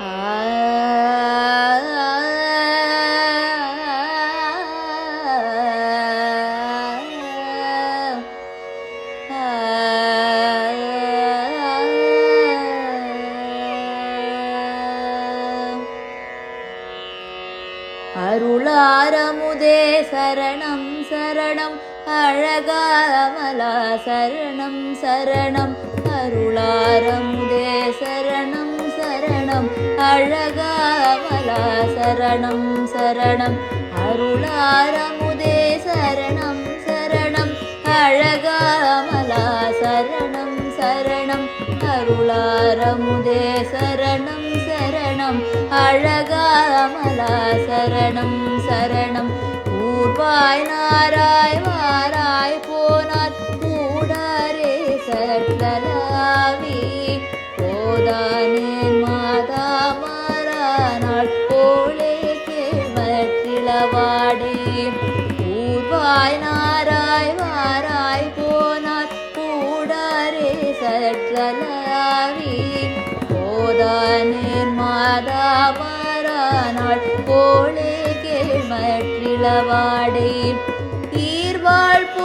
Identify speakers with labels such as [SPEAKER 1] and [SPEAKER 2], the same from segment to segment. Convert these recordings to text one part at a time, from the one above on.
[SPEAKER 1] அருளாரமுதே சரணம் சரணம். அழகாமலா சரணம் சரணம். சரணம் சரணம். சரணம் அருளாரமுதே சரணம் சரணம். அழகாமலா சரணம். சரணம் அருளாரமுதே சரணம் சரணம். அழகாமலா சரணம். சரணம் ஊர்வாய் நாராய் வாராய் போனார். கூடாரே சட்டலாவி போதார் சற்றலாவி போதானேன் மாதா மாறானாள் போலே கேமற்றிளவாடே ஈர்வாள் ஈர்வாழ்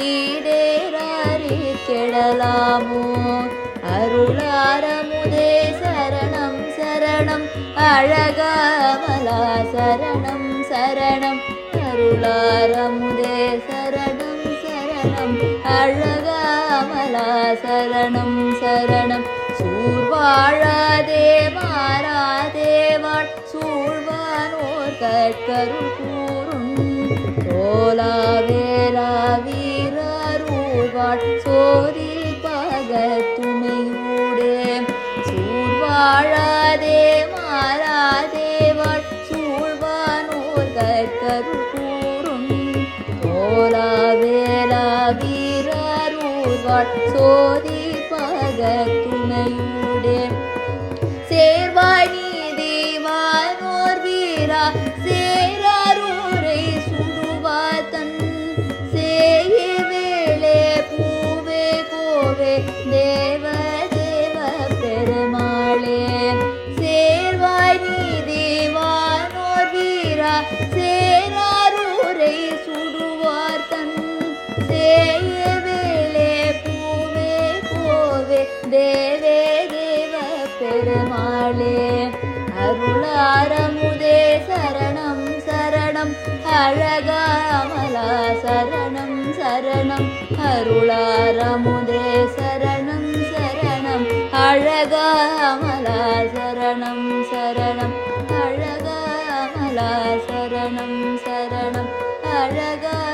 [SPEAKER 1] ஈடேறாரே கெடலாமோ? அருளாரமுதே சரணம் சரணம். அழகாமலா சரணம் சரணம். அருளாரமுதே சரணம் சரணம். அழகாமலா சரணம் சரணம். சூழ்வாழாதே மாறாதேவாள் சூழ்வானோர் கற்கருள் வீரருள்வாள் சோதி பகத்துமையூடே சூழ்வாழாதே மாறாதே வாழ். சூழ்வானோர் கூறும். தோலா வேலா வீரருள்வாள் சோதி பகத்துமையூடே சேர்வாய் தேவே தேவ பெருமாளே அருளாரமுதே சரணம் சரணம். அழகாமலா சரணம். சரணம் அருளாரமுதே சரணம் சரணம். அழகாமலா சரணம். சரணம் அழகாமலா சரணம் சரணம். அழகா